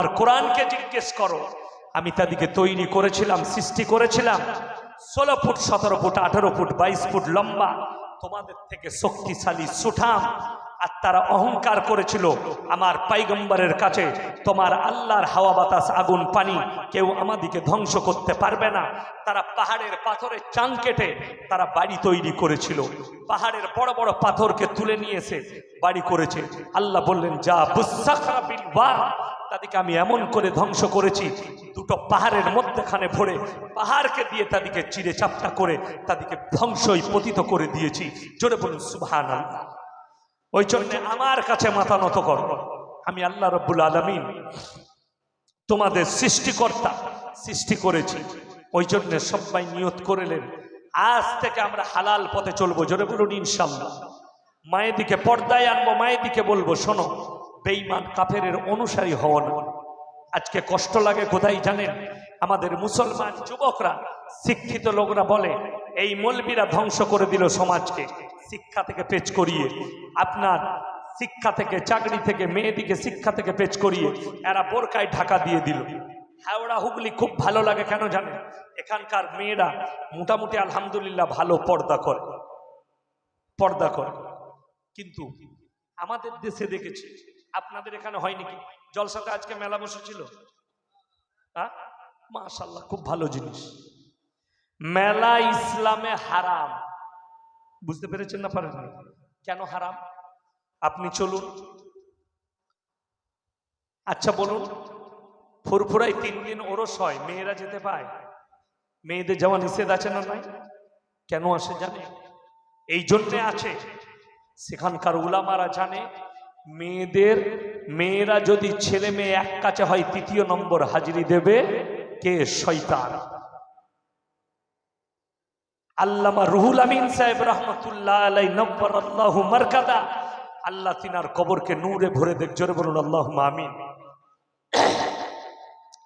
আর কোরআনকে জিজ্ঞেস করো। আমি তাদেরকে তৈরি করেছিলাম, সৃষ্টি করেছিলাম। ষোলো ফুট, সতেরো ফুট, আঠারো ফুট, বাইশ ফুট লম্বা। তোমাদের থেকে শক্তিশালী সুঠাম। আর তারা অহংকার করেছিল আমার পাইগম্বরের কাছে, তোমার আল্লাহর হাওয়া বাতাস, আগুন, পানি কেউ আমাদিকে ধ্বংস করতে পারবে না। তারা পাহাড়ের পাথরের চাং কেটে তারা বাড়ি তৈরি করেছিল। পাহাড়ের বড় বড় পাথরকে তুলে নিয়ে এসে বাড়ি করেছে। আল্লাহ বললেন, যা বুসাখরা বিল তাদেরকে আমি এমন করে ধ্বংস করেছি, দুটো পাহাড়ের মধ্যেখানে ভরে পাহাড়কে দিয়ে তাদেরকে চিড়ে চাপটা করে তাদেরকে ধ্বংসই পতিত করে দিয়েছি। জোরে বলুন সুবহান আল্লাহ ওই জন্য আমার কাছে মাথা নত করো। আমি আল্লাহ রব্বুল আলমিন তোমাদের সৃষ্টিকর্তা, সৃষ্টি করেছি। ওই জন্য সবাই নিয়ত করেলেন, আজ থেকে আমরা হালাল পথে চলবো। জোরে বলুন, ইনশাল্লাহ। মায়ের দিকে পর্দায় আনব, মায়ের দিকে বলব, শোনো। বেইমান কাফেরের অনুসারী হও না আজকে কষ্ট লাগে, কোথায় জানেন? আমাদের মুসলমান যুবকরা, শিক্ষিত লোকরা বলে, এই মলবিরা ধ্বংস করে দিল সমাজকে, শিক্ষা থেকে পেচ করিয়ে। আপনার শিক্ষা থেকে, চাকরি থেকে, মেয়েদিকে শিক্ষা থেকে পেচ করিয়ে এরা বোরকায় ঢাকা দিয়ে দিল। হাওড়া, হুগলি খুব ভালো লাগে, কেন জানেন? এখানকার মেয়েরা মোটামুটি আলহামদুলিল্লাহ ভালো পর্দা করে পর্দা করে। কিন্তু আমাদের দেশে দেখেছি আপনাদের এখানে হয়নি কি? জলসাতে আজকে মেলা বসেছিল? হ্যাঁ মাশাল্লাহ খুব ভালো জিনিস। মেলা ইসলামে হারাম। বুঝতে পেরেছেন না পারেন? কেন হারাম? আপনি চলুন। আচ্ছা বলুন। ফুরফুরাই তিন দিন ওরস হয়, মেয়েরা যেতে পায়? মেয়েদের যাওয়া নিষেধ আছে না নাই? কেন আসে জানে এই জন্যে আছে। সেখানকার উলামারা জানে মেয়েদের, মেয়েরা যদি ছেলে মেয়ে এক কাছে হয়, তৃতীয় নম্বর হাজিরি দেবে কে? শয়তান। আল্লামা রুহুল আমিন সাহেব রহমতুল্লাহ আলাই নব্বর আল্লাহ মারকাদা। আল্লাহ তিনার কবরকে নূরে ভরে দেখ, জোরে বলুন আল্লাহ আমিন।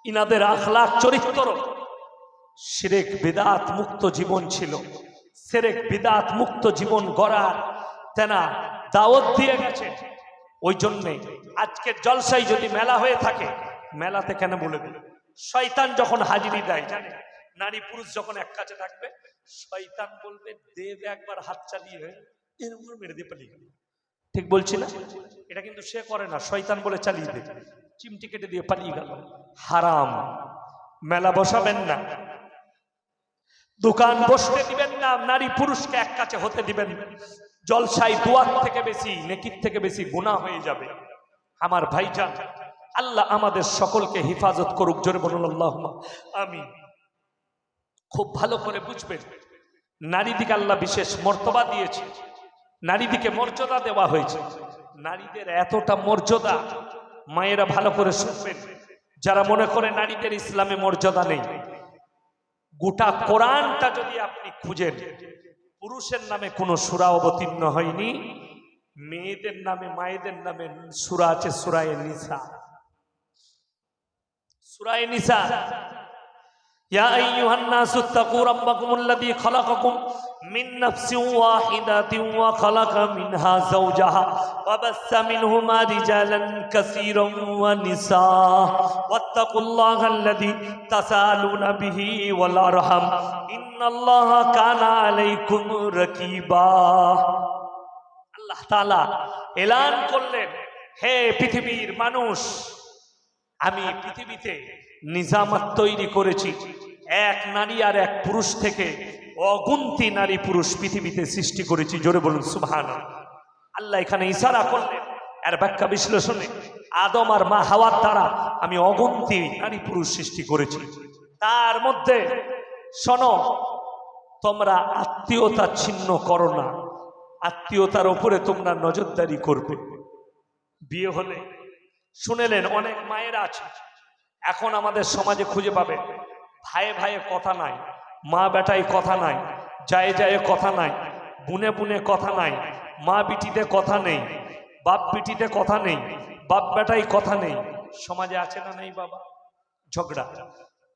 ইনাদের আখলাখ চরিত্র, সিরেক বিদাত মুক্ত জীবন ছিল। সেরেক বিদাত মুক্ত জীবন গড়ার তেনা দাওয়াত দিয়ে গেছে। ওই জন্যে আজকের জলসাই যদি মেলা হয়ে থাকে, মেলাতে কেন বলে দিল? শয়তান যখন হাজিরি দেয়, জানে? নারী পুরুষ যখন এক কাছে থাকবে, শয়তান বলবে, দেবে একবার হাত চালিয়ে এর মেরে দিয়ে পালিয়ে ঠিক বলছি না? এটা কিন্তু সে করে না, শয়তান বলে চালিয়ে দেবে। চিমটি কেটে দিয়ে পালিয়ে গেল। হারাম। মেলা বসাবেন না। দোকান বসতে দিবেন না, নারী পুরুষকে এক কাছে হতে দিবেন। জলসাই দুয়ার থেকে বেশি, নেকির থেকে বেশি গুণা হয়ে যাবে। আমার ভাইজান, আল্লাহ আমাদের সকলকে হেফাজত করুক, জোরে বলুন আল্লাহ আমি খুব ভালো করে বুঝবেন নারীদিকে আল্লাহ বিশেষ মর্তবা দিয়েছে নারীদিকে মর্যাদা দেওয়া হয়েছে। নারীদের এতটা মর্যাদা, মায়েরা ভালো করে শুনবেন। যারা মনে করে নারীদের ইসলামে মর্যাদা নেই, গোটা কোরআনটা যদি আপনি খুঁজেন পুরুষের নামে কোনো সুরা অবতীর্ণ হয়নি, মেয়েদের নামে, মায়েদের নামে সুরা আছে সুরায় নিসা। সুরায় নিসা। ইয়া আইয়ুহান্নাসু তাকু রাব্বাকুমুল্লাযী খালাকাকুম মিন নাফসিন ওয়াহিদাতিন ওয়া খালাকা মিনহা যাওজাহা ওয়া বাসসা মিনহুমা রিজালান কাসীরান ওয়া নিsaa ওয়াত্তাকুল্লাহাল্লাযী তাসালুনা বিহি ওয়াল আরহাম। ইন্নাল্লাহা কানা আলাইকুম রাকীবা। আল্লাহ তাআলা এলান করলেন, হে পৃথিবীর মানুষ, আমি পৃথিবীতে নিজামাত তৈরি করেছি। এক নারী আর এক পুরুষ থেকে অগুন্তি নারী পুরুষ পৃথিবীতে সৃষ্টি করেছি। জোরে বলুন সুবহান আল্লাহ এখানে ইশারা করলেন, এর ব্যাখ্যা বিশ্লেষণে আদম আর মা হাওয়ার দ্বারা আমি অগুন্তি নারী পুরুষ সৃষ্টি করেছি। তার মধ্যে শোনো, তোমরা আত্মীয়তা ছিন্ন করো না। আত্মীয়তার ওপরে তোমরা নজরদারি করবে। বিয়ে হলে শুনেলেন অনেক মায়েরা আছে এখন আমাদের সমাজে খুঁজে পাবে। ভাইয়ে ভাইয়ে কথা নাই, মা বেটায় কথা নাই, যায় যায় কথা নাই, বুনে বুনে কথা নাই, মা বিটিতে কথা নেই, বাপ বিটিতে কথা নেই, বাপ বেটাই কথা নেই। সমাজে আছে না নেই বাবা? ঝগড়া।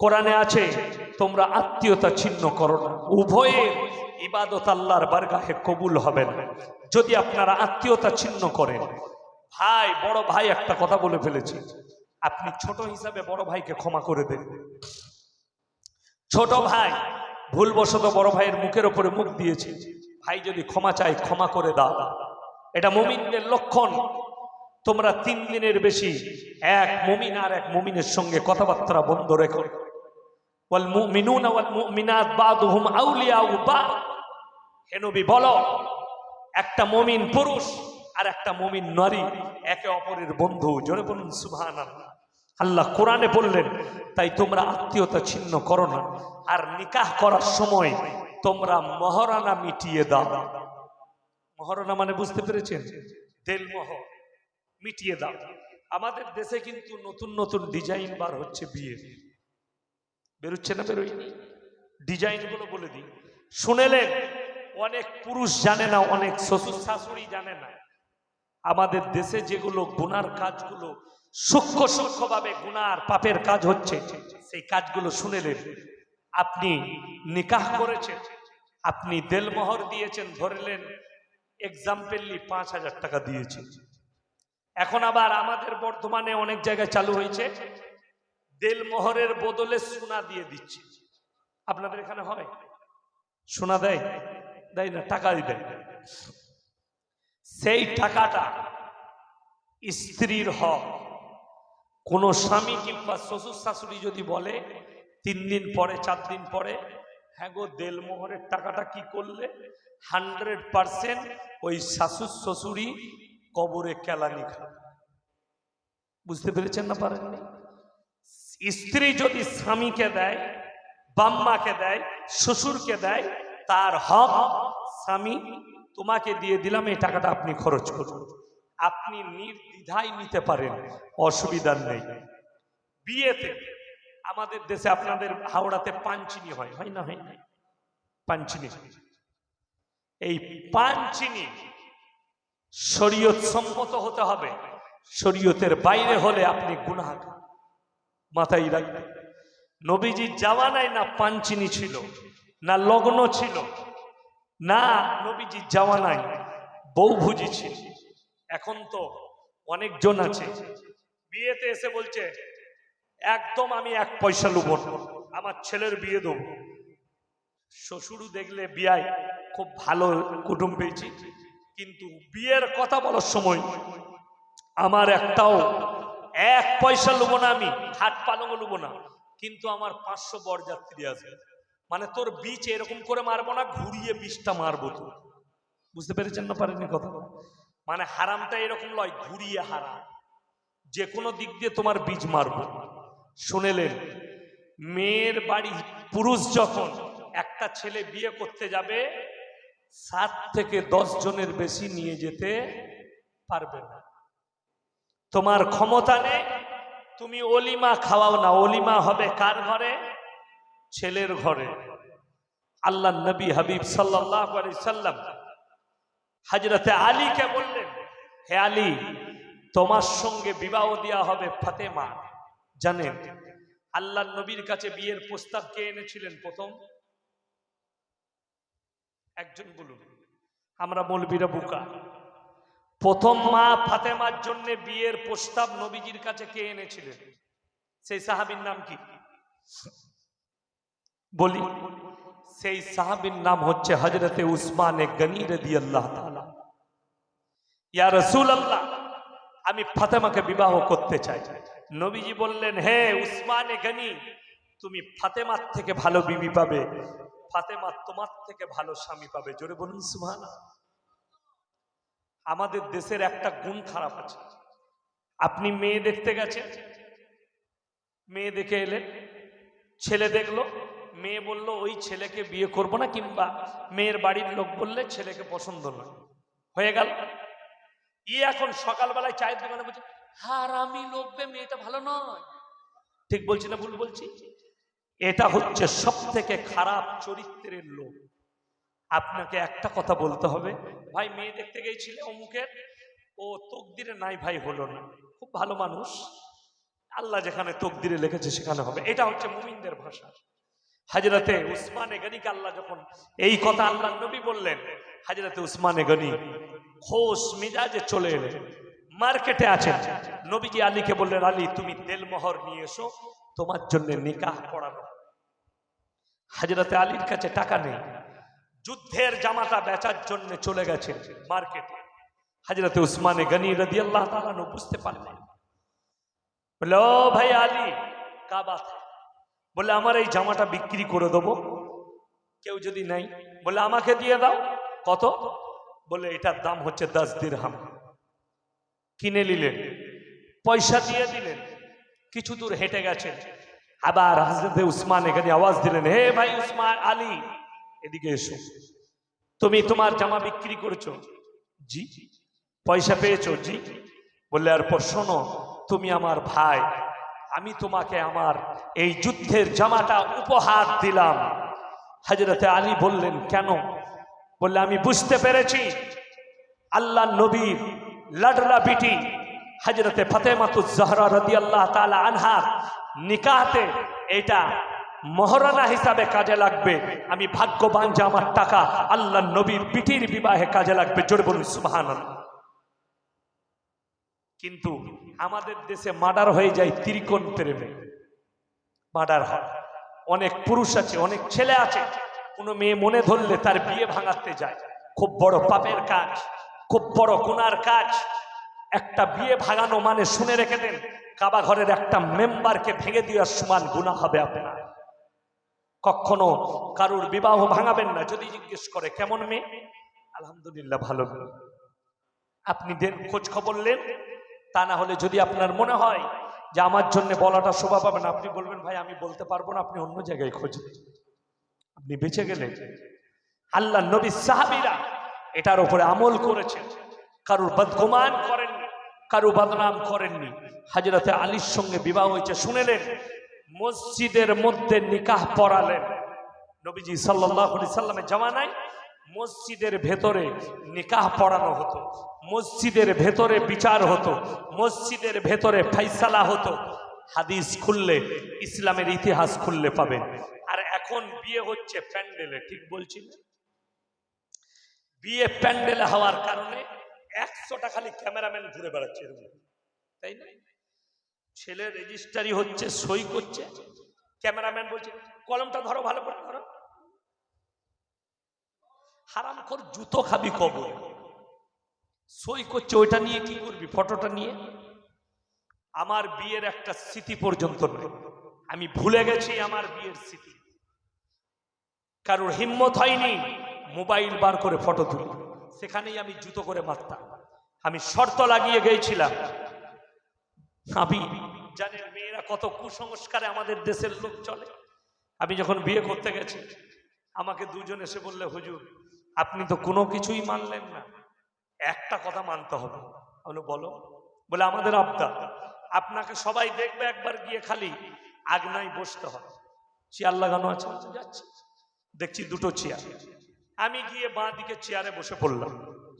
কোরআনে আছে, তোমরা আত্মীয়তা ছিন্ন করো না। উভয়ে ইবাদত আল্লাহর বারগাহে কবুল হবে না। যদি আপনারা আত্মীয়তা ছিন্ন করেন, ভাই, বড় ভাই একটা কথা বলে ফেলেছে। আপনি ছোট হিসাবে বড় ভাইকে ক্ষমা করে দেন। ছোট ভাই ভুলবশত বড় ভাইয়ের মুখের উপরে মুখ দিয়েছে। ভাই যদি ক্ষমা চাই ক্ষমা করে দাও। এটা মুমিনদের লক্ষণ। তোমরা তিন দিনের বেশি এক মুমিন আর এক মুমিনের সঙ্গে কথাবার্তা বন্ধ রেখো। ওয়াল মুমিনুনা ওয়াল মুমিনাত বাদুহুম আউলিয়াউ বাদ হে নবী, বলো, একটা মমিন পুরুষ আর একটা মমিন নারী একে অপরের বন্ধু। জোরে বলুন, সুবহানাল্লাহ। আল্লাহ কোরআনে বললেন, তাই তোমরা আত্মীয়তা ছিন্ন করো না। আর নিকাহ করার সময় তোমরা মহারানা মিটিয়ে দাও। মহারানা মানে বুঝতে পেরেছেন? দেলমোহর মিটিয়ে দাও। আমাদের দেশে কিন্তু নতুন নতুন ডিজাইন বার হচ্ছে বিয়ে। বেরোচ্ছে না বেরোয় ডিজাইনগুলো বলে দিই। শুনেলেন, অনেক পুরুষ জানে না, অনেক শ্বশুর শাশুড়ি জানে না। আমাদের দেশে যেগুলো গুনার কাজগুলো সূক্ষ্ম সূক্ষ্মভাবে গুনার পাপের কাজ হচ্ছে, সেই কাজগুলো শুনে শুনেলেন আপনি নিকাহ করেছেন, আপনি দেলমোহর দিয়েছেন, ধরলেন এক্সাম্পেললি পাঁচ হাজার টাকা দিয়েছেন। এখন আবার আমাদের বর্তমানে অনেক জায়গায় চালু হয়েছে, দেলমোহরের বদলে সোনা দিয়ে দিচ্ছে। আপনাদের এখানে হয়? সোনা দেয়? দেয় না, টাকাই দেয়। সেই টাকাটা স্ত্রীর হক। কোন স্বামী কিংবা শ্বশুর শাশুড়ি যদি বলে, তিন দিন পরে, চার দিন পরে হ্যাঁ গো, দেলমোহরের টাকাটা কি করলে? হান্ড্রেড পারসেন্ট ওই শাশুর শ্বশুরি কবরে কেলানি খাবে। বুঝতে পেরেছেন না পারেননি স্ত্রী যদি স্বামীকে দেয়, বাম্মাকে দেয়, শ্বশুরকে দেয়, তার হক স্বামী তোমাকে দিয়ে দিলাম, এই টাকাটা আপনি খরচ করুন। আপনি নির্দ্বিধায় নিতে পারেন অসুবিধার নেই। বিয়েতে আমাদের দেশে আপনাদের হাওড়াতে পাঞ্চিনি হয় হয় না হয় না? পাঞ্চিনি এই পাঞ্চিনি শরীয়ত সম্মত হতে হবে। শরীয়তের বাইরে হলে আপনি গুনাহগার। মাথায় রাখবেন। নবীজির জাওয়ানায় না পাঞ্চিনি ছিল, না লগ্ন ছিল, না নবীজির জাওয়ানায় বৌভুজি ছিল। এখন তো অনেকজন আছে। বিয়েতে এসে বলছে, একদম আমি এক পয়সা লুব আমার ছেলের বিয়ে দেবো। শ্বশুরও দেখলে বিয়ায় খুব ভালো কুটুম পেয়েছি। কিন্তু বিয়ের কথা বলার সময় আমার একটাও এক পয়সা লুবো না আমি হাট পালঙ্গ লুবো না। কিন্তু আমার পাঁচশো বরযাত্রী আছে। মানে তোর বীজ এরকম করে মারবো না, ঘুরিয়ে বীজটা মারবো তো বুঝতে পেরেছেন না পারেনি কথা মানে হারামটা এরকম লয়, ঘুরিয়ে হারাম। যে কোনো দিক দিয়ে তোমার বীজ মারবো। শুনেলেন, মেয়ের বাড়ি পুরুষ যখন একটা ছেলে বিয়ে করতে যাবে, সাত থেকে দশ জনের বেশি নিয়ে যেতে পারবে না। তোমার ক্ষমতা নেই, তুমি অলিমা খাওয়াও না। অলিমা হবে কার ঘরে? ছেলের ঘরে। আল্লাহ নবী হাবিব সাল্লাহ সাল্লাম হাজরতে আলীকে বললেন, হে আলী, তোমার সঙ্গে বিবাহ দেওয়া হবে ফাতেমা। জানেন আল্লাহ নবীর কাছে বিয়ের প্রস্তাব কে এনেছিলেন প্রথম? একজন বলুন, আমরা মৌলবীরা বুকা। প্রথম মা ফাতেমার জন্য বিয়ের প্রস্তাব নবীজির কাছে কে এনেছিলেন? সেই সাহাবীর নাম কি? বলি, সেই সাহাবীর নাম হচ্ছে হজরতে উসমানে গনি রদি আল্লাহ ইয়া রসুল আল্লাহ আমি ফাতেমাকে বিবাহ করতে চাই। নবীজি বললেন, হে উসমানে গনি, তুমি ফাতেমার থেকে ভালো বিবি পাবে, ফাতেমা তোমার থেকে ভালো স্বামী পাবে। জোরে বলুন, সুবহানাল্লাহ। আমাদের দেশের একটা গুণ খারাপ আছে। আপনি মেয়ে দেখতে গেছেন? মেয়ে দেখে এলেন, ছেলে দেখল, মেয়ে বলল, ওই ছেলেকে বিয়ে করব না কিংবা মেয়ের বাড়ির লোক বললে ছেলেকে পছন্দ নয়। হয়ে গেল। ই এখন সকালবেলায় চায়ের দোকানে বলছে হারামি লোকবে মেয়েটা ভালো নয়। ঠিক বলছি না ভুল বলছি? এটা হচ্ছে সব থেকে খারাপ চরিত্রের লোক। আপনাকে একটা কথা বলতে হবে। ভাই, মেয়ে দেখতে গিয়েছিলে অমুকের? ও তকদিরে নাই ভাই, হলো না। খুব ভালো মানুষ। আল্লাহ যেখানে তকদিরে লিখেছে, সেখানে হবে। এটা হচ্ছে মুমিনদের ভাষা। হাজরতে উসমানে গনিকে আল্লাহ যখন এই কথা আল্লাহ নবী বললেন হাজরতে উসমানে গনি খোশ মিজাজে চলে এলেন। মার্কেটে আছেন। নবীজি আলীকে বললেন, আলী, তুমি তেলমোহর নিয়ে এসো, তোমার জন্য নিকাহ পড়ানো। হাজরতে আলীর কাছে টাকা নেই। যুদ্ধের জামাটা বেচার জন্য চলে গেছে মার্কেটে। হাজরতে উসমানে গনি রদি আল্লাহ তালানো বুঝতে পারলেন। বলে ও ভাই আলী কাবাত বলে আমার এই জামাটা বিক্রি করে দেবো। কেউ যদি নাই বলে আমাকে দিয়ে দাও। কত? বলে, এটার দাম হচ্ছে দশ দিরহাম। কিনে নিলেন, পয়সা দিয়ে দিলেন, কিছু দূর হেঁটে গেছেন। আবার হাজরতে উসমান এখানে আওয়াজ দিলেন, হে ভাই উসমান, আলী, এদিকে এসো। তুমি তোমার জামা বিক্রি করেছ? জি। পয়সা পেয়েছ? জি। বললে, আর শোনো, তুমি আমার ভাই, আমি তোমাকে আমার এই যুদ্ধের জামাটা উপহার দিলাম। হাজরতে আলী বললেন, কেন? বললে, আমি বুঝতে পেরেছি। আল্লাহ নবীর লাডলা বিটি হজরতে ফতেমাতুজ জহরা রদি আল্লাহ তালা আনহার নিকাহতে এটা মহরানা হিসাবে কাজে লাগবে। আমি ভাগ্যবান যে আমার টাকা আল্লাহ নবীর বিটির বিবাহে কাজে লাগবে। জোরে বলুন সুবাহান কিন্তু আমাদের দেশে মার্ডার হয়ে যায় ত্রিকোণ প্রেমে মার্ডার হয়। অনেক পুরুষ আছে, অনেক ছেলে আছে। কোনো মেয়ে মনে ধরলে তার বিয়ে ভাঙাতে যায়। খুব বড় পাপের কাজ, খুব বড় গুনার কাজ। একটা বিয়ে ভাঙানো মানে শুনে রেখে দেন কাবা ঘরের একটা মেম্বারকে ভেঙে দেওয়ার সমান গুণা হবে আপনার। কখনো কারুর বিবাহ ভাঙাবেন না, যদি জিজ্ঞেস করে, কেমন মেয়ে? আলহামদুলিল্লাহ, ভালো আপনি দেন, খোঁজ খবর নেন। তা না হলে যদি আপনার মনে হয় যে আমার জন্য বলাটা শোভা পাবেন আপনি বলবেন, ভাই, আমি বলতে পারব না, আপনি অন্য জায়গায় খোঁজ। আপনি বেঁচে গেলেন। আল্লাহ নবী সাহাবিরা এটার উপরে আমল করেছেন। কারুর বদগুমান করেননি কারু বদনাম করেননি। হাজরতে আলীর সঙ্গে বিবাহ হয়েছে, শুনেলেন? মসজিদের মধ্যে নিকাহ পড়ালেন নবীজি সাল্লাহ সাল্লামের জামানায় মসজিদের ভেতরে নিকাহ পড়ানো হতো, মসজিদের ভেতরে বিচার হতো, মসজিদের ভেতরে ফাইসালা হতো। হাদিস খুললে, ইসলামের ইতিহাস খুললে পাবেন। এখন বিয়ে হচ্ছে প্যান্ডেলে, ঠিক বলছি বিয়ে প্যান্ডেলে হওয়ার কারণে একশোটা খালি ক্যামেরাম্যান ঘুরে বেড়াচ্ছে। তাই না? ছেলে রেজিস্ট্রারি হচ্ছে, সই করছে। ক্যামেরাম্যান বলছে, কলমটা ধরো, ভালো করে ধরো। হারাম কর জুতো খাবি কবর সই করছে, ওইটা নিয়ে কি করবি? ফটোটা নিয়ে? আমার বিয়ের একটা স্মৃতি পর্যন্ত নেই। আমি ভুলে গেছি আমার বিয়ের স্মৃতি। কারোর হিম্মত হয়নি মোবাইল বার করে ফটো তুলি। সেখানেই আমি জুতো করে মারতাম। আমি শর্ত লাগিয়ে গিয়েছিলাম আমি জানেন মেয়েরা কত কুসংস্কারে আমাদের দেশের লোক চলে। আমি যখন বিয়ে করতে গেছি আমাকে দুজন এসে বললে হুজুর আপনি তো কোনো কিছুই মানলেন না। একটা কথা মানতে হবে। বললাম, বলো। বলে আমাদের আবদা আপনাকে সবাই দেখবে একবার গিয়ে খালি আগনায় বসতে হবে। চেয়ার লাগানো আছে? যাচ্ছি। দেখছি দুটো চেয়ার আমি গিয়ে বাঁ দিকে চেয়ারে বসে পড়লাম।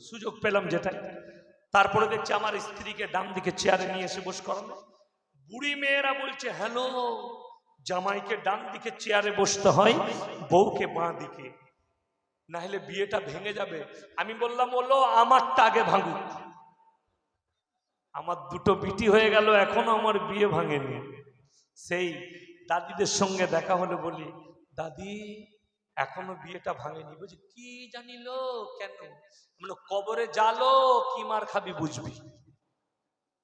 সুযোগ পেলাম যেটাই। তারপরে দেখছি আমার স্ত্রীকে ডান দিকে চেয়ারে নিয়ে এসে বসে করানো বুড়ি মেয়েরা বলছে, হ্যালো, জামাইকে ডান দিকে চেয়ারে বসতে হয়, বউকে বাঁ দিকে। না হলে বিয়েটা ভেঙে যাবে। আমি বললাম বলল আমারটা আগে ভাঙুক। আমার দুটো বিটি হয়ে গেল, এখনও আমার বিয়ে ভাঙেনি। সেই দাদিদের সঙ্গে দেখা হলে বলি, দাদি এখনও বিয়েটা ভাঙেনি বুঝি কি জানিল কেন? মানে কবরে জালো কি মার খাবি বুঝবি?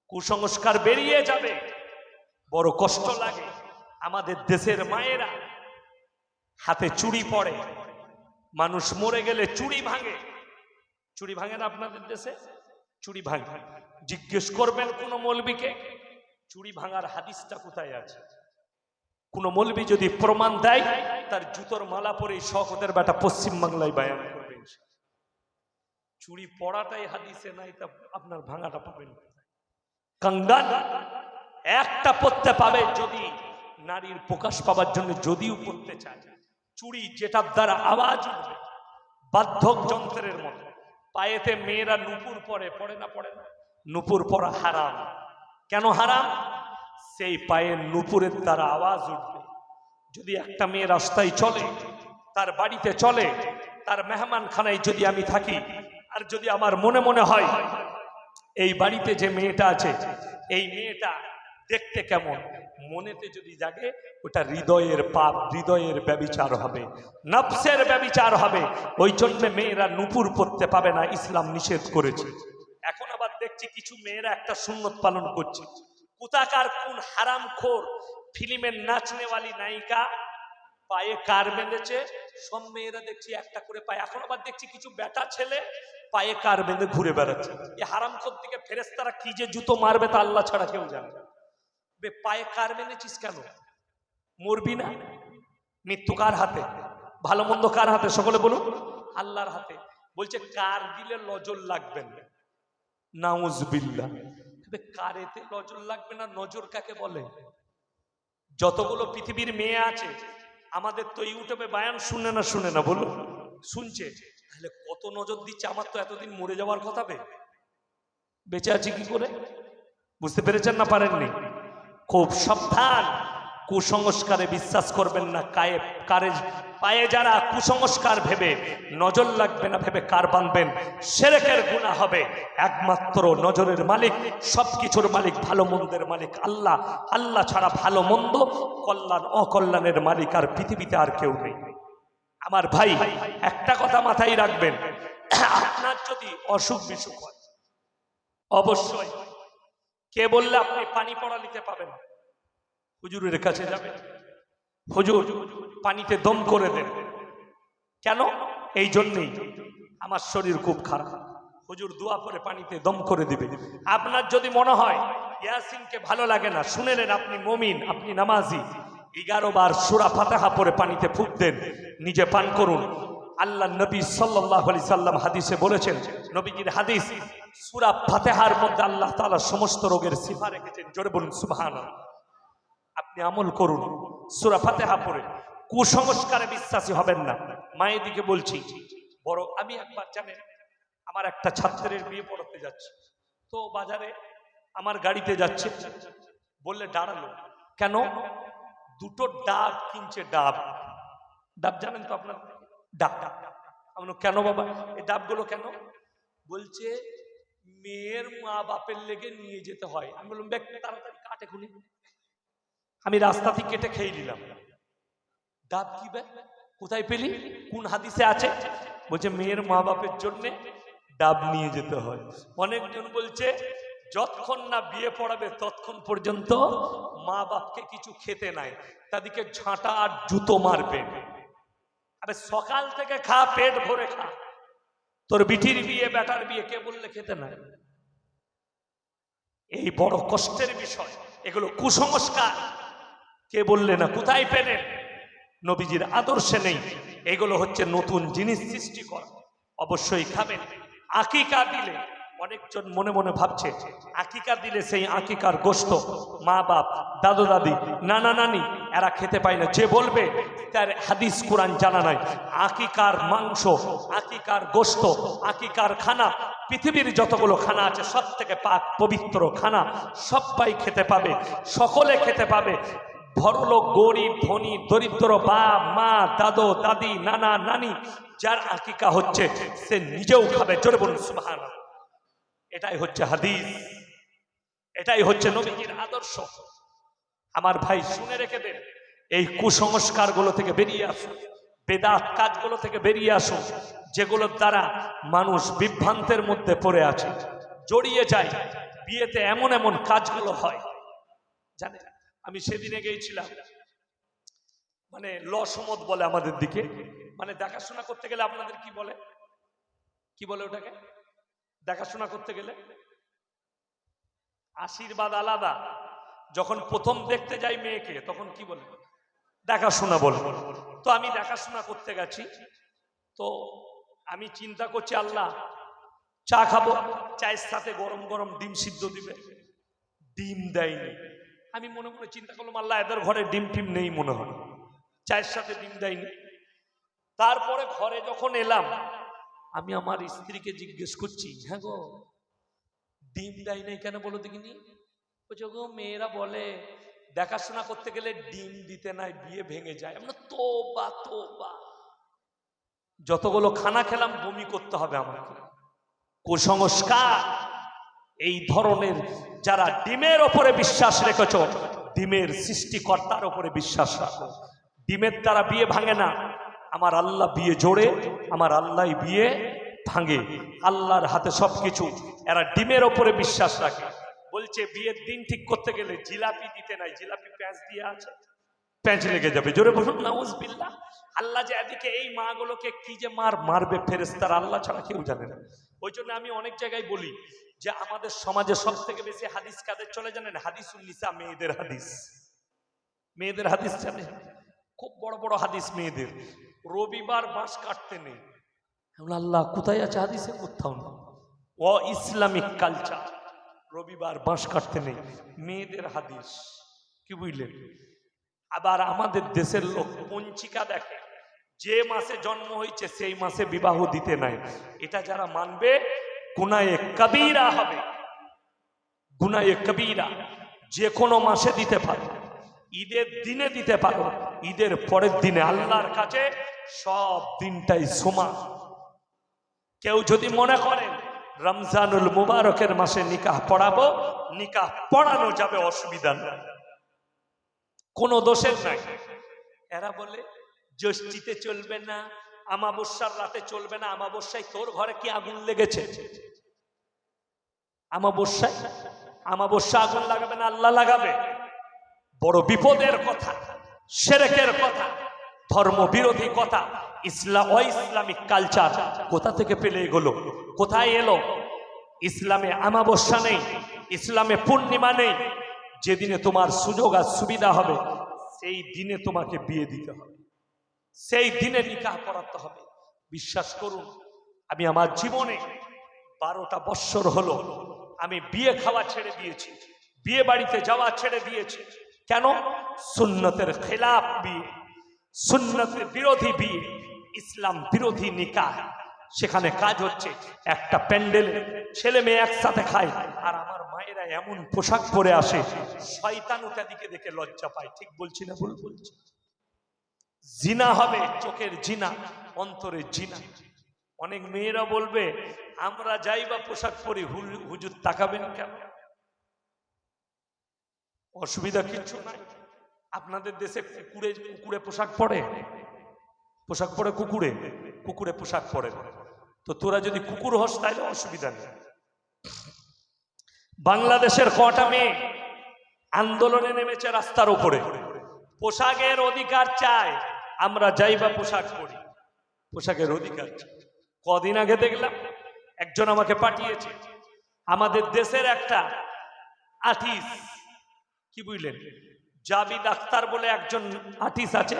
কুসংস্কার বেরিয়ে যাবে বড় কষ্ট লাগে। আমাদের দেশের মায়েরা হাতে চুড়ি পড়ে মানুষ মরে গেলে চুড়ি ভাঙে। চুড়ি ভাঙে না আপনাদের দেশে? চুড়ি ভাঙে। জিজ্ঞেস করবেন কোন মৌলবীকে চুড়ি ভাঙার হাদিসটা কোথায় আছে? কোন মৌলবী যদি প্রমাণ দেয়, তার জুতোর মালা পরে শখতের বেটা পশ্চিম বাংলায় বায়ান করবে। চুড়ি পড়াটাই হাদিসে নাই, তা আপনার ভাঙাটা পাবেন? কাঙ্গাল একটা পড়তে পাবে যদি নারীর প্রকাশ পাবার জন্য যদিও পড়তে চায়। চুড়ি যেটার দ্বারা আওয়াজ উঠবে বাধ্যক যন্ত্রের মতো। পায়েতে মেয়েরা নুপুর পরে, পড়ে না পড়ে না। নুপুর পরা হারাম। কেন হারাম? সেই পায়ের নুপুরের দ্বারা আওয়াজ উঠবে। যদি একটা মেয়ে রাস্তায় চলে, তার বাড়িতে চলে, তার মেহমান খানায় যদি আমি থাকি, আর যদি আমার মনে মনে হয়, এই বাড়িতে যে মেয়েটা আছে, এই মেয়েটা দেখতে কেমন? মনেতে যদি জাগে, ওটা হৃদয়ের পাপ, হৃদয়ের ব্যবিচার হবে, নফসের ব্যবিচার হবে। ওই জন্যে মেয়েরা নুপুর পড়তে পাবে না, ইসলাম নিষেধ করেছে। এখন আবার দেখছি কিছু মেয়েরা একটা সুন্নত পালন করছে। কোথাকার কোন হারামখোর ফিল্মের নাচনেওয়ালি নায়িকা পায়ে কার বেঁধেছে? সব মেয়েরা দেখছি একটা করে পায়ে। এখন আবার দেখছি কিছু বেটা ছেলে পায়ে কার বেঁধে ঘুরে বেড়াচ্ছে। এই হারামখোর দিকে ফেরেস্তারা কি যে জুতো মারবে তা আল্লাহ ছাড়া কেউ জানে। বে, পায়ে কার বেঁধেছিস কেন? মরবি না? মৃত্যু কার হাতে? ভালো মন্দ কার হাতে? সকলে বলুন, আল্লাহর হাতে। বলছে, কার দিলে নজর লাগবেন না? নাউজবিল্লা কারেতে নজর লাগবে না, নজর কাকে বলে? যতগুলো পৃথিবীর মেয়ে আছে, আমাদের তো ইউটিউবে বায়ান শুনে না শুনে না, বলুন, শুনছে। তাহলে কত নজর দিচ্ছে? আমার তো এতদিন মরে যাওয়ার কথা বে। বেঁচে আছি কি করে? বুঝতে পেরেছেন না পারেননি? খুব সাবধান। কুসংস্কারে বিশ্বাস করবেন না কায়ে কারে পায়ে যারা কুসংস্কার ভেবে নজর লাগবে না, ভেবে কার বাঁধবেন সেরেকের গুণা হবে। একমাত্র নজরের মালিক সব কিছুর মালিক, ভালো মন্দের মালিক আল্লাহ। আল্লাহ ছাড়া ভালো মন্দ, কল্যাণ, অকল্যাণের মালিক আর পৃথিবীতে আর কেউ নেই। আমার ভাই, একটা কথা মাথায় রাখবেন। আপনার যদি অসুখ বিসুখ হয়, অবশ্যই। কে বললে আপনি পানি পড়া নিতে পাবেন? হুজুরের কাছে যাবেন। হুজুর পানিতে দম করে দেন। কেন? এই জন্যেই। আমার শরীর খুব খারাপ। হুজুর দোয়া করে পানিতে দম করে দিবে। আপনার যদি মনে হয়, ইয়াসিনকে ভালো লাগে না শুনেলেন আপনি মমিন, আপনি নামাজি। এগারো বার সুরা ফাতাহা পরে পানিতে ফুক দেন, নিজে পান করুন। আল্লাহ নবী সাল্লাহ আলি সাল্লাম হাদিসে বলেছেন, নবীজির হাদিস, সুরা ফাতেহার মধ্যে আল্লাহ তালা সমস্ত রোগের সিফা রেখেছেন। জোরে বলুন সুবহান আপনি আমল করুন। সুরা ফাতেহা পড়ে কুসংস্কারে বিশ্বাসী হবেন না। মায়ের দিকে বলছি, বড়, আমি একবার জানেন, আমার একটা ছাত্রের বিয়ে পড়াতে যাচ্ছে। তো বাজারে আমার গাড়িতে যাচ্ছে। বললে, দাঁড়াল। কেন? দুটো ডাব কিনছে ডাব। ডাব জানেন তো আপনার? ডাব। ডাব আমি কেন বাবা? এই ডাবগুলো কেন? বলছে, মেয়ের মা বাপের লেগে নিয়ে যেতে হয়। আমি বললাম ব্যাগ তাড়াতাড়ি কাটে খুনি আমি রাস্তা থেকে কেটে খেয়ে নিলাম। ডাব কি কোথায় পেলি? কোন হাদিসে আছে? বলছে, মেয়ের মা বাপের জন্যে ডাব নিয়ে যেতে হয়। অনেকজন বলছে, যতক্ষণ না বিয়ে পড়াবে ততক্ষণ পর্যন্ত মা বাপকে কিছু খেতে নাই। তাদেরকে ঝাঁটা আর জুতো মারবে। আরে সকাল থেকে খা, পেট ভরে খা। তোর বিটির বিয়ে, বেটার বিয়ে, কে বললে খেতে নাই? এই বড় কষ্টের বিষয়, এগুলো কুসংস্কার। কে বললে না? কোথায় পেলেন? নবীজির আদর্শে নেই। এগুলো হচ্ছে নতুন জিনিস সৃষ্টি করা। অবশ্যই খাবেন। আকিকা দিলে অনেকজন মনে মনে ভাবছে, আকিকা দিলে সেই আকিকার গোস্ত। মা বাপ, দাদু দাদি, নানা নানি, এরা খেতে পায় না। যে বলবে, তার হাদিস কোরআন জানা নাই। আকিকার মাংস, আকিকার গোস্ত, আকিকার খানা, পৃথিবীর যতগুলো খানা আছে সব থেকে পাক পবিত্র খানা সবাই খেতে পাবে, সকলে খেতে পাবে। বড়লোক গরিব, ধনী, দরিদ্র, বাপ, মা, দাদু, দাদি, নানা, নানি, যার আকিকা হচ্ছে সে নিজেও খাবে। জোরে বলুন সুবহান এটাই হচ্ছে হাদিস। এটাই হচ্ছে নবীজির আদর্শ। আমার ভাই, শুনে রেখে দেন। এই কুসংস্কারগুলো থেকে বেরিয়ে আসুন বেদাত কাজগুলো থেকে বেরিয়ে আসুন যেগুলোর দ্বারা মানুষ বিভ্রান্তের মধ্যে পড়ে আছে। জড়িয়ে যায়। বিয়েতে এমন এমন কাজগুলো হয়। জানেন? আমি সেদিনে গিয়েছিলাম মানে লসমত বলে আমাদের দিকে। মানে দেখাশোনা করতে গেলে আপনাদের কি বলে? কি বলে ওটাকে? দেখাশোনা করতে গেলে? আশীর্বাদ আলাদা। যখন প্রথম দেখতে যাই মেয়েকে, তখন কি বলে? দেখাশোনা বলে। তো আমি দেখাশোনা করতে গেছি। তো আমি চিন্তা করছি, আল্লাহ, চা খাব। চায়ের সাথে গরম গরম ডিম সিদ্ধ দিবে। ডিম দেয়নি। আমি মনে মনে চিন্তা করলাম, আল্লাহ, এদের ঘরে ডিম টিম নেই মনে হয়। চায়ের সাথে ডিম দেয়নি। তারপরে ঘরে যখন এলাম, আমি আমার স্ত্রীকে জিজ্ঞেস করছি হ্যাঁ গো, ডিম দেয় নাই কেন বলো দেখিনি? বলছে, গো, মেয়েরা বলে, দেখাশোনা করতে গেলে ডিম দিতে নাই, বিয়ে ভেঙে যায়। আমরা তো বা তো বা যতগুলো খানা খেলাম, বমি করতে হবে আমাকে। কুসংস্কার। এই ধরনের যারা ডিমের ওপরে বিশ্বাস রেখেছ, ডিমের সৃষ্টিকর্তার ওপরে বিশ্বাস রাখো। ডিমের দ্বারা বিয়ে ভাঙে না। আমার আল্লাহ বিয়ে জোড়ে আমার আল্লাহ বিয়ে ভাঙে। আল্লাহর হাতে সবকিছু, এরা ডিমের ওপরে বিশ্বাস রাখে। বলছে, বিয়ের দিন ঠিক করতে গেলে জিলাপি দিতে নাই। জিলাপি প্যাঁচ দিয়ে আছে। প্যাঁচ লেগে যাবে। জোরে বলুন নাউজ বিল্লাহ আল্লাহ যে এদিকে এই মাগুলোকে কি যে মার মারবে ফেরেস্তার আল্লাহ ছাড়া কেউ জানে না। ওই জন্য আমি অনেক জায়গায় বলি যে আমাদের সমাজে সব থেকে বেশি হাদিস কাদের? চলে জানেন হাদিস উন্নিসা মেয়েদের হাদিস। মেয়েদের হাদিস জানে? খুব বড় বড় হাদিস মেয়েদের। রবিবার বাঁশ কাটতে নেই। আল্লাহ, কোথায় আছে হাদিসে? কোথাও না ও ইসলামিক কালচার। রবিবার বাঁশ কাটতে নেই। মেয়েদের হাদিস। কি বুঝলেন? আবার আমাদের দেশের লোক পঞ্চিকা দেখে, যে মাসে জন্ম হয়েছে, সেই মাসে বিবাহ দিতে নাই। এটা যারা মানবে গুনায়ে কবিরা হবে। গুনায়ে কবিরা যে কোনো মাসে দিতে পারো, ঈদের দিনে দিতে পারো, ঈদের পরের দিনে আল্লাহর কাছে সব দিনটাই সমান কেউ যদি মনে করেন রমজানুল মুবারকের মাসে নিকাহ পড়াবো, নিকাহ পড়ানো যাবে, অসুবিধা নাই। কোনো দোষের নাই। এরা বলে জ্যৈষ্ঠীতে চলবে না আমাবস্যার রাতে চলবে না, আমাবস্যায় তোর ঘরে কি আগুন লেগেছে? আমাবস্যায়? আমাবস্যা আগুন লাগাবে না, আল্লাহ লাগাবে। বড় বিপদের কথা, সেরেকের কথা ধর্ম বিরোধী কথা ইসলাম ইসলামিক কালচার কোথা থেকে পেলে এগুলো? কোথায় এলো? ইসলামে আমাবস্যা নেই, ইসলামে পূর্ণিমা নেই। যেদিনে তোমার সুযোগ আর সুবিধা হবে, সেই দিনে তোমাকে বিয়ে দিতে হবে। সেই দিনে নিকাহ পড়াতে হবে। বিশ্বাস করুন, আমি আমার জীবনে বারোটা বৎসর হলো আমি বিয়ে খাওয়া ছেড়ে দিয়েছি, বিয়ে বাড়িতে যাওয়া ছেড়ে দিয়েছি। কেন? সুন্নতের খেলাফ বিয়ে সুন্নতের বিরোধী বিয়ে ইসলাম বিরোধী নিকাহ। সেখানে কাজ হচ্ছে একটা প্যান্ডেল, ছেলে মেয়ে একসাথে খায় আর আমার মায়েরা এমন পোশাক পরে আসে, শয়তান ওটা দিকে দেখে লজ্জা পায়। ঠিক বলছি না ভুল বলছি? জিনা হবে, চোখের জিনা অন্তরের জিনা। অনেক মেয়েরা বলবে, আমরা যাই বা পোশাক পরি হুজুর তাকাবেন কেন? অসুবিধা কিচ্ছু নাই। আপনাদের দেশে কুকুরে কুকুরে পোশাক পরে? পোশাক পরে কুকুরে? কুকুরে পোশাক পরে। তো তোরা যদি কুকুর হস, তাহলে অসুবিধা নেই। বাংলাদেশের কটা মেয়ে আন্দোলনে নেমেছে রাস্তার উপরে? পোশাকের অধিকার চায়। আমরা যাই বা পোশাক পরি। পোশাকের অধিকার। কদিন আগে দেখলাম, একজন আমাকে পাঠিয়েছে, আমাদের দেশের একটা আর্টিস্ট, কি বুঝলেন? জাবিদ আখতার বলে একজন আর্টিস্ট আছে,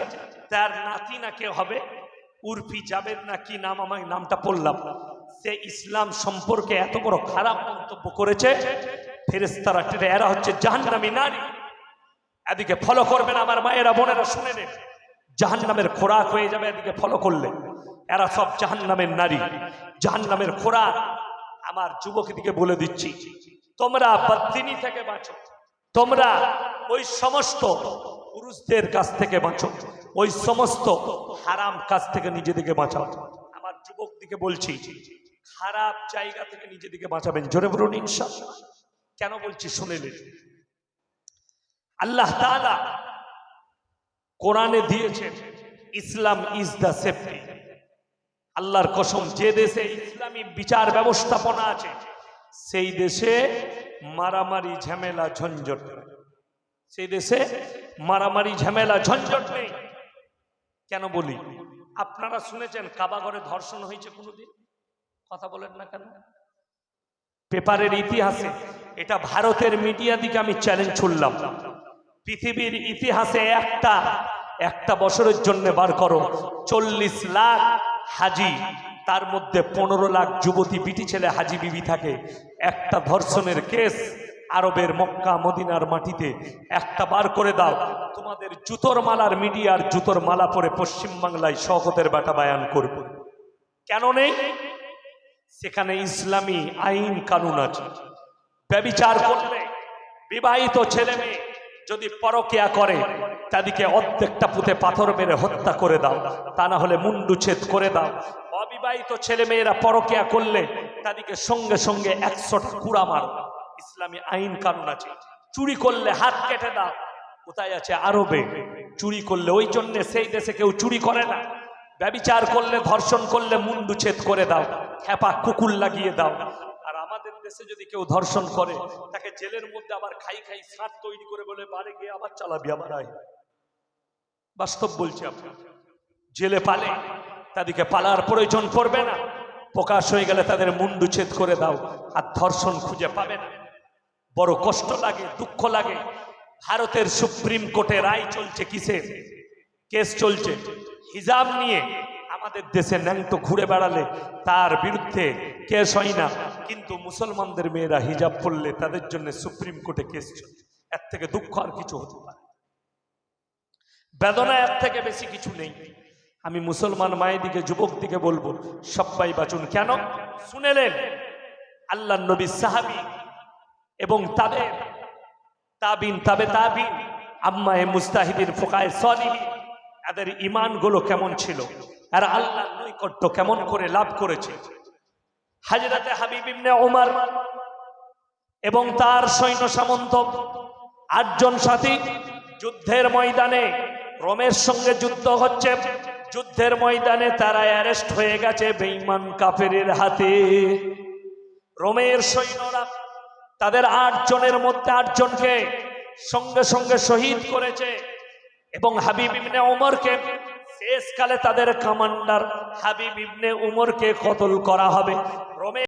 তার নাতি না কে হবে, উর্ফি জাবেদ না কি নাম, আমার নামটা পড়লাম সে ইসলাম সম্পর্কে এত বড় খারাপ মন্তব্য করেছে ফেরেস্তারা এরা হচ্ছে জাহান্নামী নারী। এদিকে ফলো করবেন আমার মায়েরা, বোনেরা, শুনে নেন জাহান্নামের খোরাক হয়ে যাবে, এদিকে ফলো করলে। এরা সব জাহান নামের নারী। জাহান্নামের খোরাক আমার যুবক দিকে বলে দিচ্ছি। তোমরা বদিনী থেকে বাঁচো। তোমরা ওই সমস্ত পুরুষদের কাছ থেকে বাঁচো। ওই সমস্ত হারাম কাজ থেকে নিজেদেরকে বাঁচাও। আমার যুবক দিকে বলছি, খারাপ জায়গা থেকে নিজেদেরকে বাঁচাবেন। জোরে বলুন, ইনশাআল্লাহ। কেন বলছি শুনে নিন। আল্লাহ তাআলা কোরআনে দিয়েছেন ইসলাম ইজ দ্য সেফটি আল্লাহর কসম, যে দেশে ইসলামী বিচার ব্যবস্থাপনা আছে, সেই দেশে মারামারি, ঝামেলা, ঝঞ্ঝট সেই দেশে মারামারি, ঝামেলা, ঝঞ্ঝট নেই। কেন বলি? আপনারা শুনেছেন কাবাগরে ধর্ষণ হয়েছে কোনোদিন? কথা বলেন না কেন? পেপারের ইতিহাসে এটা ভারতের মিডিয়া দিকে আমি চ্যালেঞ্জ ছুড়লাম পৃথিবীর ইতিহাসে একটা একটা বছরের জন্য বার করো, চল্লিশ লাখ হাজি, তার মধ্যে পনেরো লাখ যুবতী বিটি ছেলে হাজি বিবি থাকে। একটা ধর্ষণের কেস আরবের মক্কা, মদিনার মাটিতে। একটা বার করে দাও। তোমাদের জুতোর মালার মিডিয়ার জুতোর মালা পরে পশ্চিমবাংলায় শহতের বেটা বায়ান করবে। কেন নেই? সেখানে ইসলামী আইন কানুন আছে। ব্যবিচার করলে বিবাহিত ছেলে মেয়ে যদি পরকিয়া করে তাদেরকে অর্ধেকটা পুঁতে পাথর মেরে হত্যা করে দাও, তা না হলে মুন্ডুচ্ছেদ করে দাও। অবিবাহিত ছেলে মেয়েরা পরকিয়া করলে তাদেরকে সঙ্গে সঙ্গে একশোটা কুড়া মারো। ইসলামী আইন কানুন আছে। চুরি করলে হাত কেটে দাও। কোথায় আছে আরবে? চুরি করলে ওই জন্যে সেই দেশে কেউ চুরি করে না। ব্যবিচার করলে, ধর্ষণ করলে মুন্ডুচ্ছেদ করে দাও। খেপা কুকুর লাগিয়ে দাও। দেশে যদি কেউ ধর্ষণ করে, তাকে জেলের মধ্যে আবার খাই খাই সাঁত তৈরি করে বলে, বাড়ি গিয়ে আবার চালাবি আবার আয়। বাস্তব বলছি আপনি জেলে পালে, তাদেরকে পালার প্রয়োজন পড়বে না। প্রকাশ হয়ে গেলে তাদের মুন্ডুচ্ছেদ করে দাও, আর ধর্ষণ খুঁজে পাবে না। বড় কষ্ট লাগে, দুঃখ লাগে। ভারতের সুপ্রিম কোর্টে রায় চলছে কিসের? কেস চলছে। হিজাব নিয়ে আমাদের দেশে ন্যাংটো ঘুরে বেড়ালে তার বিরুদ্ধে কেস হয় না। কিন্তু মুসলমানদের মেয়েরা হিজাব পড়লে তাদের জন্য সুপ্রিম কোর্টে কেস চলছে। এর থেকে দুঃখ আর কিছু হতে পারে বেদনা এর থেকে বেশি কিছু নেই। আমি মুসলমান মায়ের দিকে, যুবক দিকে বলব সবাই বাঁচুন। কেন? শুনেলেন? আল্লাহ নবী সাহাবি এবং তাবে, তাবিন তাবে তাবিন, আম্মায়ে মুস্তাহিদিন, ফোকায় সলিহি, এদের ইমানগুলো কেমন ছিল? আর আল্লাহ নৈকট্য কেমন করে লাভ করেছে। হাজরাতে হাবিব ওমর এবং তার সৈন্য সামন্ত আটজন সাথী যুদ্ধের ময়দানে, রোমের সঙ্গে যুদ্ধ হচ্ছে। যুদ্ধের ময়দানে তারা অ্যারেস্ট হয়ে গেছে বেঈমান কাফেরের হাতে। রোমের সৈন্যরা তাদের আট জনের মধ্যে আটজনকে সঙ্গে সঙ্গে শহীদ করেছে এবং হাবিব ওমরকে শেষকালে তাদের কমান্ডার হাবিব ইবনে উমরকে কতল করা হবে? রোমে